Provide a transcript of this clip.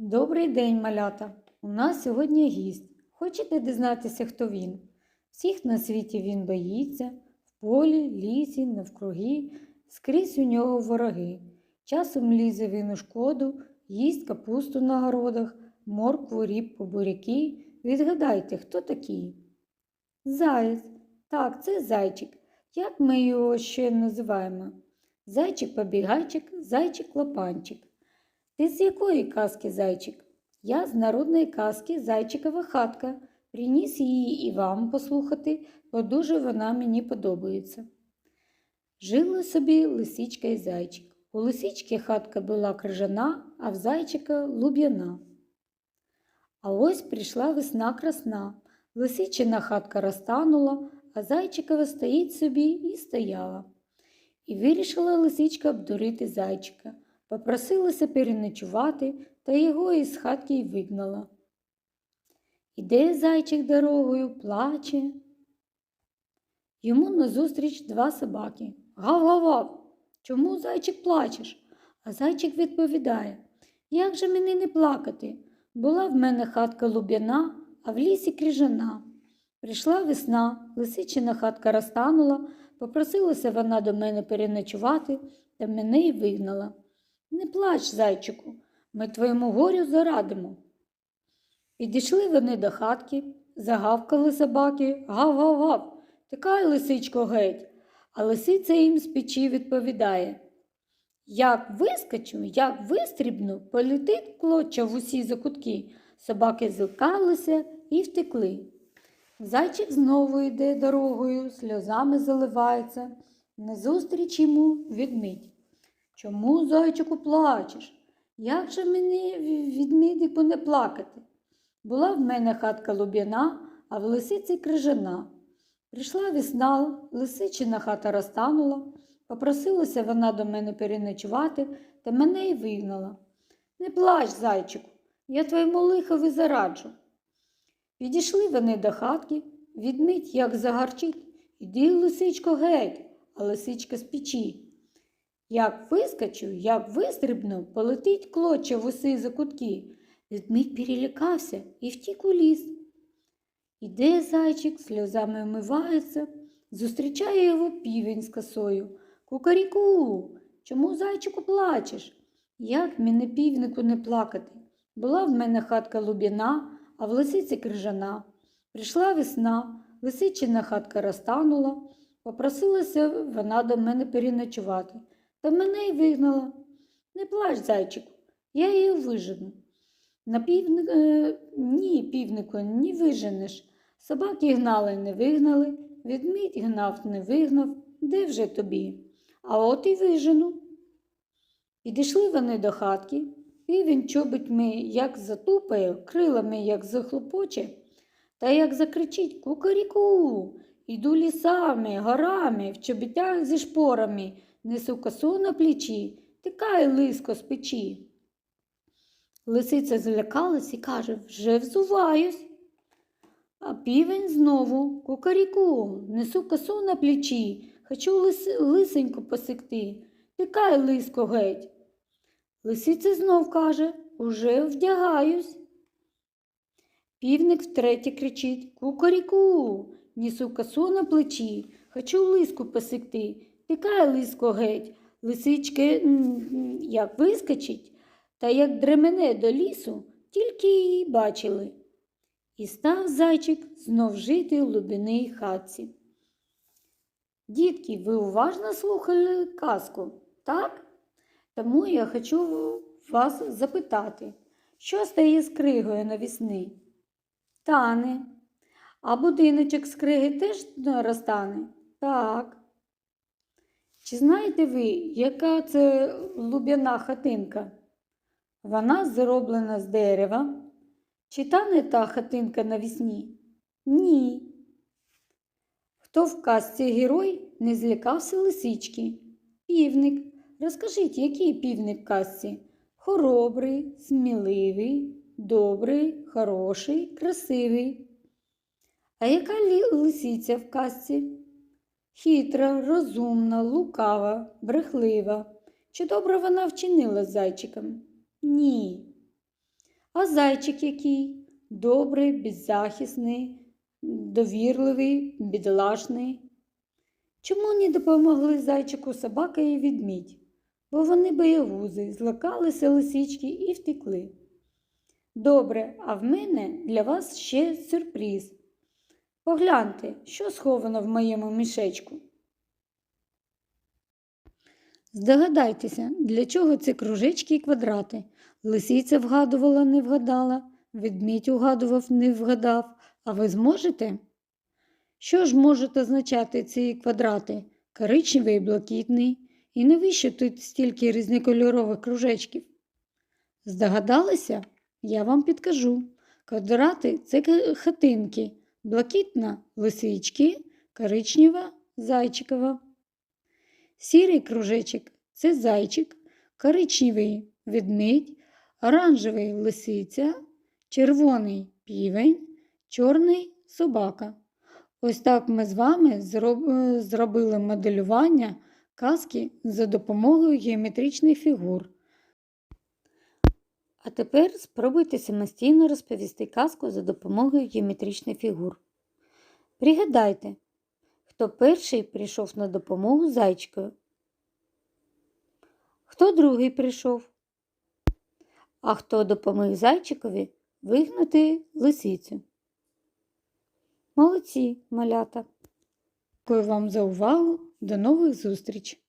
Добрий день, малята! У нас сьогодні гість. Хочете дізнатися, хто він? Всіх на світі він боїться, в полі, лісі, навкруги, скрізь у нього вороги. Часом лізе він у шкоду, їсть капусту на городах, моркву, рібку, буряки. Відгадайте, хто такий? Заєць. Так, це зайчик. Як ми його ще називаємо? Зайчик-побігайчик, зайчик-лопанчик. Ти з якої казки, зайчик? Я з народної казки Зайчикова хатка. Приніс її і вам послухати, бо дуже вона мені подобається. Жили собі лисичка і зайчик. У лисички хатка була крижана, а в зайчика луб'яна. А ось прийшла весна красна. Лисичина хатка розтанула, а зайчикова стоїть собі і стояла. І вирішила лисичка обдурити зайчика. Попросилася переночувати, та його із хатки й вигнала. Іде зайчик дорогою, плаче. Йому назустріч два собаки. Гав-гав-гав, чому зайчик плачеш? А зайчик відповідає, як же мені не плакати? Була в мене хатка луб'яна, а в лісі крижана. Прийшла весна, лисичина хатка розтанула, попросилася вона до мене переночувати, та мене й вигнала. Не плач, зайчику, ми твоєму горю зарадимо. Підійшли вони до хатки, загавкали собаки, гав-гав-гав, тикай, лисичко, геть. А лисиця їм з печі відповідає. Як вискочу, як вистрібну, полетить клоча в усі закутки. Собаки злякалися і втекли. Зайчик знову йде дорогою, сльозами заливається. Назустріч йому відмить. Чому, зайчику, плачеш? Як же мені відмідику не плакати? Була в мене хатка луб'яна, а в лисиці крижана. Прийшла весна, лисичина хата розтанула, попросилася вона до мене переночувати, та мене й вигнала. Не плач, зайчику, я твоєму лихові зараджу. Підійшли вони до хатки, відмить, як загарчить, іди, лисичко, геть, а лисичка з печі. Як вискочу, як вистрибну, полетить клоча в уси закутки. Відмить перелякався і втік у ліс. Іде зайчик, сльозами вмивається, зустрічає його півень з косою. Кукаріку, чому зайчику плачеш? Як мене півнику не плакати? Була в мене хатка лубіна, а в лисиці крижана. Прийшла весна, лисичина хатка розтанула, попросилася вона до мене переночувати, та мене й вигнала. Не плач, зайчику, я її вижену. На півни... е, ні, півнику, ні виженеш. Собаки гнали, не вигнали, відмідь гнав, не вигнав. Де вже тобі? А от і вижену. Підійшли вони до хатки, півень чобитьми, як затупає, крилами, як захлопоче, та як закричить Кукаріку, іду лісами, горами, в чобітях зі шпорами, несу косу на плечі, тикай лиско з печі. Лисиця злякалась і каже вже взуваюсь. А півень знову кукаріку, несу косу на плечі, хочу лис... лисеньку посекти. Тикай лиско геть. Лисиця знов каже уже вдягаюсь. Півник втретє кричить Кукаріку, несу косу на плечі, хочу лиску посекти. Тикай лиско геть. Лисички як вискочить, та як дремене до лісу, тільки її бачили. І став зайчик знов жити в глибинній хатці. Дітки, ви уважно слухали казку, так? Тому я хочу вас запитати, що стає з кригою навісни? Тане. А будиночок з криги теж розтане? Так. Чи знаєте ви, яка це луб'яна хатинка? Вона зроблена з дерева. Чи та не та хатинка навісні? Ні. Хто в казці герой не злякався лисички? Півник. Розкажіть, який півник в казці? Хоробрий, сміливий, добрий, хороший, красивий. А яка лисиця в казці? Хитра, розумна, лукава, брехлива. Чи добре вона вчинила з зайчиком? Ні. А зайчик який? Добрий, беззахисний, довірливий, бідолашний. Чому не допомогли зайчику собака і відмідь? Бо вони боягузи, злякалися лисички і втекли. Добре, а в мене для вас ще сюрприз. Погляньте, що сховано в моєму мішечку. Здогадайтеся, для чого ці кружечки і квадрати. Лисиця вгадувала, не вгадала, ведмідь угадував, не вгадав. А ви зможете? Що ж можуть означати ці квадрати? Коричневий і блакитний. І навіщо тут стільки різнокольорових кружечків? Здогадалися? Я вам підкажу. Квадрати це хатинки, блакитна лисички, коричнева зайчикова. Сірий кружечок це зайчик, коричневий ведмідь, оранжевий лисиця, червоний півень, чорний собака. Ось так ми з вами е, зробили моделювання казки за допомогою геометричних фігур. А тепер спробуйте самостійно розповісти казку за допомогою геометричних фігур. Пригадайте, хто перший прийшов на допомогу зайчику, хто другий прийшов, а хто допоміг зайчикові вигнати лисицю. Молодці, малята! Дякую вам за увагу. До нових зустріч!